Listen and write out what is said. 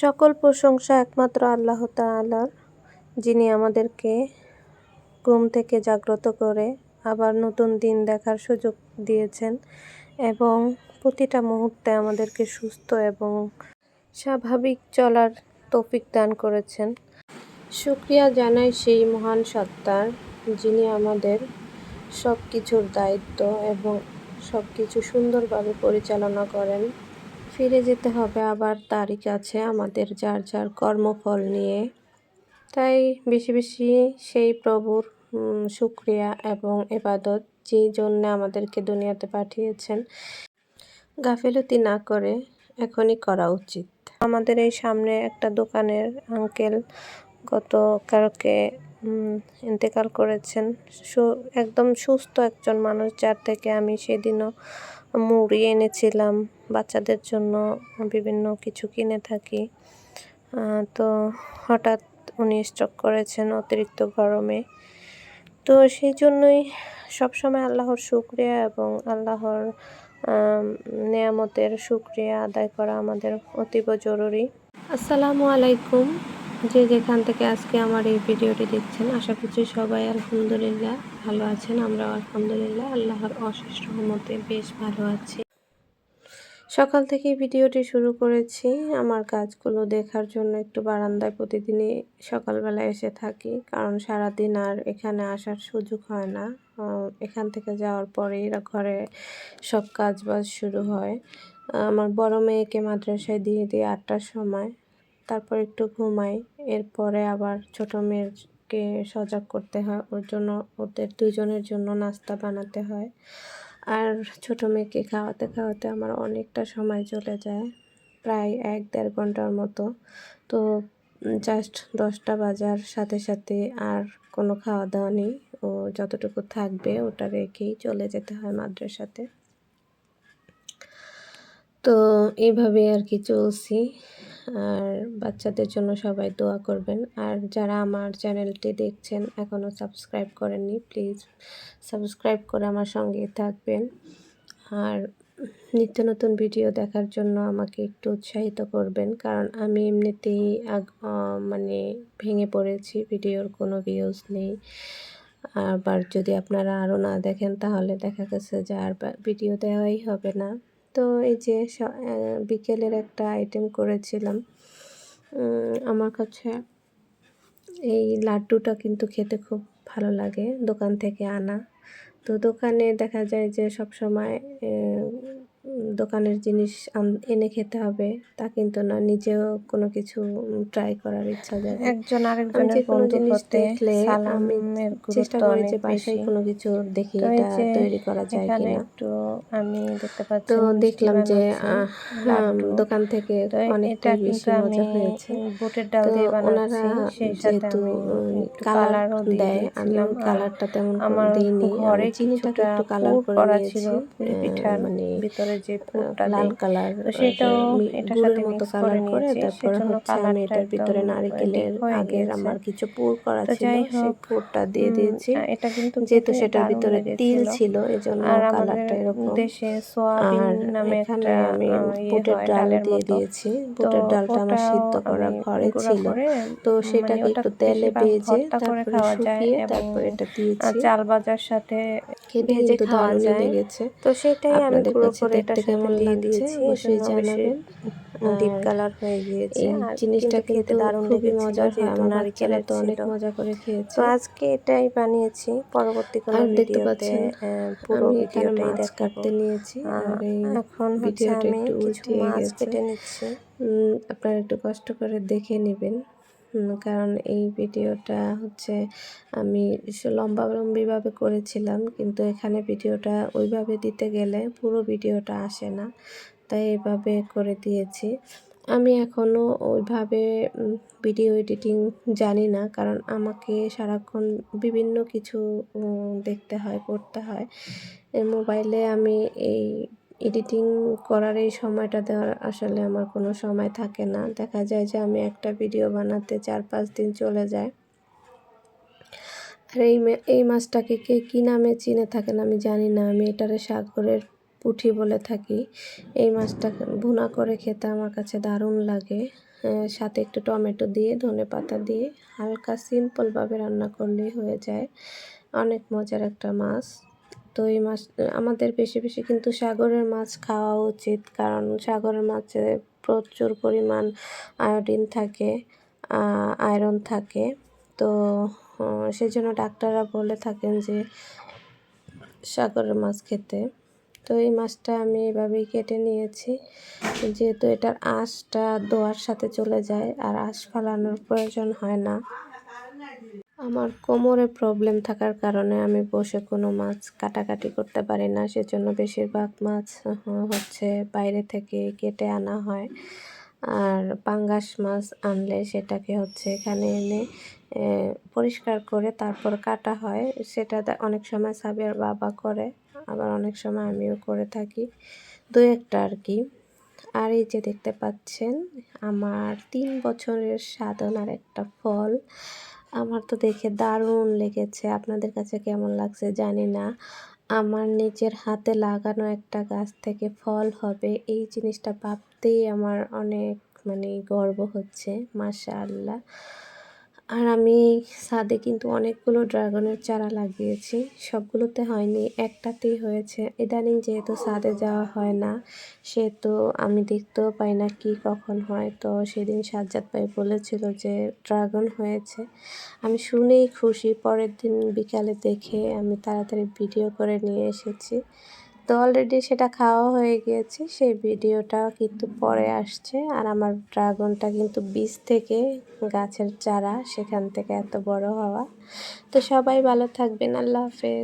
সকল প্রশংসা একমাত্র আল্লাহ তাআলার, যিনি আমাদেরকে ঘুম থেকে জাগ্রত করে আবার নতুন দিন দেখার সুযোগ দিয়েছেন এবং প্রতিটা মুহূর্তে আমাদেরকে সুস্থ এবং স্বাভাবিক চলার তৌফিক দান করেছেন। শুক্রিয়া জানাই সেই মহান সত্তার, যিনি আমাদের সব কিছুর দায়িত্ব এবং সব কিছু সুন্দরভাবে পরিচালনা করেন। ফিরে যেতে হবে, আবার তারই কাছে আমাদের যার যার কর্মফল নিয়ে। তাই বেশি বেশি সেই প্রভুর শুক্রিয়া এবং এবাদত যে জন্য আমাদেরকে দুনিয়াতে পাঠিয়েছেন, গাফিলতি না করে এখনই করা উচিত। আমাদের এই সামনে একটা দোকানের আঙ্কেল গত কালকে ইন্তেকাল করেছেন। একদম সুস্থ একজন মানুষ, যার থেকে আমি সেদিনও মুড়ি এনেছিলাম বাচ্চাদের জন্য, বিভিন্ন কিছু কিনে থাকি। তো হঠাৎ উনি স্ট্রোক করেছেন অতিরিক্ত গরমে। তো সেই জন্যই সবসময় আল্লাহর শুক্রিয়া এবং আল্লাহর নেয়ামতের শুক্রিয়া আদায় করা আমাদের অতীব জরুরি। আসসালামু আলাইকুম। যে যেখান থেকে আজকে আমার এই ভিডিওটি দেখছেন, আশা করছি সবাই আলহামদুলিল্লাহ ভালো আছেন। আমরা আলহামদুলিল্লাহ, আল্লাহর অশেষ রহমতে বেশ ভালো আছি। সকাল থেকে ভিডিওটি শুরু করেছি। আমার কাজগুলো দেখার জন্য একটু বারান্দায় প্রতিদিনই সকালবেলা এসে থাকি, কারণ সারাদিন আর এখানে আসার সুযোগ হয় না। এখান থেকে যাওয়ার পরেই ঘরে সব কাজ বাজ শুরু হয়। আমার বড় মেয়েকে মাদ্রাসায় দিয়ে দিই আটটার সময়। তারপর একটু ঘুমাই। এরপরে আবার ছোট মেয়েকে সজাগ করতে হয়। ওর জন্য, ওদের দুজনের জন্য নাস্তা বানাতে হয়। আর ছোট মেয়েকে খাওয়াতে খাওয়াতে আমার অনেকটা সময় চলে যায়। প্রায় এক দেড় ঘণ্টার মতো। তো জাস্ট দশটা বাজার সাথে সাথে আর কোনো খাওয়া দাওয়া নেই। ও যতটুকু থাকবে ওটা রেখেই চলে যেতে হয় মাদ্রাসাতে। তো এইভাবে আর কি চলছি। আর বাচ্চাদের জন্য সবাই দোয়া করবেন। আর যারা আমার চ্যানেলটি দেখছেন এখনও সাবস্ক্রাইব করেননি, প্লিজ সাবস্ক্রাইব করে আমার সঙ্গে থাকবেন। আর নিত্য নতুন ভিডিও দেখার জন্য আমাকে একটু উৎসাহিত করবেন, কারণ আমি এমনিতেই মানে ভেঙে পড়েছি, ভিডিওর কোনো ভিউজ নেই। আবার যদি আপনারা আরও না দেখেন, তাহলে দেখা গেছে যে আর ভিডিও দেওয়াই হবে না। তো এই যে বিকেলের একটা আইটেম করেছিলাম আমার কাছে এই লাড্ডুটা কিন্তু খেতে খুব ভালো লাগে দোকান থেকে আনা। তো দোকানে দেখা যায় যে সব সময় দোকানের জিনিস এনে খেতে হবে তা কিন্তু না নিজেও কোনো কিছু ট্রাই করার ইচ্ছা যায় একজন আরেকজনের কোনো জিনিস দেখলে সালামের চেষ্টা করি যে বাসায় কোনো কিছু দেখি এটা তৈরি করা যায় কিনা। একটু আমি দেখতে পাচ্ছি তো দেখলাম যে দোকান থেকে অনেকটা বেশি মজা হয়েছে। বুটের ডাল দিয়ে বানাচ্ছি সেই সাথে কালার দেয় আমি কালারটা তেমন আমার দিইনি। ঘরে চিনিটা একটু কালার করা ছিল পিঠার মানে ভিতরে। যে পুরটা লাল কালার সেটাও এটার সাথে মতো কালার করে তারপর হচ্ছে আমি এটার ভিতরে নারকেলের আগের আমার কিছু পুর করা ছিল সেই পুরটা দিয়ে দিয়েছি। এটা কিন্তু যেহেতু সেটার ভিতরে তিল ছিল এজন্য কালারটা এরকম। দেশে সোয়াবিন নামে এখানে আমি বুটের ডাল দিয়ে দিয়েছি। বুটের ডালটা আমার সিদ্ধ করা ঘরে ছিল। তো সেটাকে একটু তেলে ভেজে তারপরে শুকিয়ে তারপর এটা দিয়েছি। চাল বাজার সাথে খেতে কিন্তু দারুণ লেগেছে। তো সেটাই আমি পুরো করে এটা কেমন অবশ্যই জানাবেন। ডিপ কালার হয়ে গিয়েছে। এই জিনিসটা খেতে দারুণ খুবই মজা হয় আমার নারকেলের তো অনেক মজা করে খেয়েছি। তো আজকে এটাই বানিয়েছি পরবর্তী কোনো দেখতে পাচ্ছেন পুরো ভিডিওটাই মাছ কাটতে নিয়েছি এখন ভিডিওটা একটু উল্টে গেছে। আপনারা একটু কষ্ট করে দেখে নেবেন। কারণ এই ভিডিওটা হচ্ছে আমি লম্বালম্বিভাবে করেছিলাম, কিন্তু এখানে ভিডিওটা ওইভাবে দিতে গেলে পুরো ভিডিওটা আসে না, তাই এভাবে করে দিয়েছি। আমি এখনও ওইভাবে ভিডিও এডিটিং জানি না, কারণ আমাকে সারাক্ষণ বিভিন্ন কিছু দেখতে হয় করতে হয়। মোবাইলে আমি এই এডিটিং করার এই সময়টা দেওয়ার আসলে আমার কোনো সময় থাকে না। দেখা যায় যে আমি একটা ভিডিও বানাতে চার পাঁচ দিন চলে যায়। আর এই এই মাছটাকে কে কী নামে চিনে থাকেন আমি জানি না। আমি এটারে সাগরের পুঁটি বলে থাকি। এই মাছটা ভুনা করে খেতে আমার কাছে দারুণ লাগে। সাথে একটু টমেটো দিয়ে, ধনে পাতা দিয়ে হালকা সিম্পলভাবে রান্না করলেই হয়ে যায়। অনেক মজার একটা মাছ। তো এই মাছ, আমাদের বেশি বেশি কিন্তু সাগরের মাছ খাওয়া উচিত, কারণ সাগরের মাছে প্রচুর পরিমাণ আয়োডিন থাকে আয়রন থাকে। তো সেই জন্য ডাক্তাররা বলে থাকেন যে সাগরের মাছ খেতে। তো এই মাছটা আমি এভাবেই কেটে নিয়েছি, যেহেতু এটার আঁশটা দোয়ার সাথে চলে যায়, আর আঁশ ফালানোর প্রয়োজন হয় না। আমার কোমরে প্রবলেম থাকার কারণে আমি বসে কোনো মাছ কাটাকাটি করতে পারি না। সেজন্য বেশিরভাগ মাছ হচ্ছে বাইরে থেকে কেটে আনা হয়। আর পাঙ্গাস মাছ আনলে সেটাকে হচ্ছে এখানে এনে পরিষ্কার করে তারপর কাটা হয়। সেটা অনেক সময় সাবের বাবা করে, আবার অনেক সময় আমিও করে থাকি। দু একটা আর কি। আর এই যে দেখতে পাচ্ছেন, আমার তিন বছরের সাধনার একটা ফল। আমার তো দেখে দারুণ লেগেছে। আপনাদের কাছে কেমন লাগছে জানি না। আমার নিজের হাতে লাগানো একটা গাছ থেকে ফল হবে, এই জিনিসটা ভাবতেই আমার অনেক মানে গর্ব হচ্ছে, মাশাআল্লাহ। আর আমি ছাদে কিন্তু অনেকগুলো ড্রাগনের চারা লাগিয়েছি। সবগুলোতে হয়নি, একটাতেই হয়েছে। ইদানিং যেহেতু ছাদে যাওয়া হয় না, সেহেতু আমি দেখতেও পাই না কি কখন হয়। তো সেদিন সাজ্জাদ ভাই বলেছিল যে ড্রাগন হয়েছে। আমি শুনেই খুশি, পরের দিন বিকালে দেখে আমি তাড়াতাড়ি ভিডিও করে নিয়ে এসেছি। তো অলরেডি সেটা খাওয়া হয়ে গিয়েছে। সেই ভিডিওটা কিন্তু পরে আসছে। আর আমার ড্রাগনটা কিন্তু বীজ থেকে গাছের চারা, সেখান থেকে এত বড় হওয়া। তো সবাই ভালো থাকবেন। আল্লাহ হাফেজ।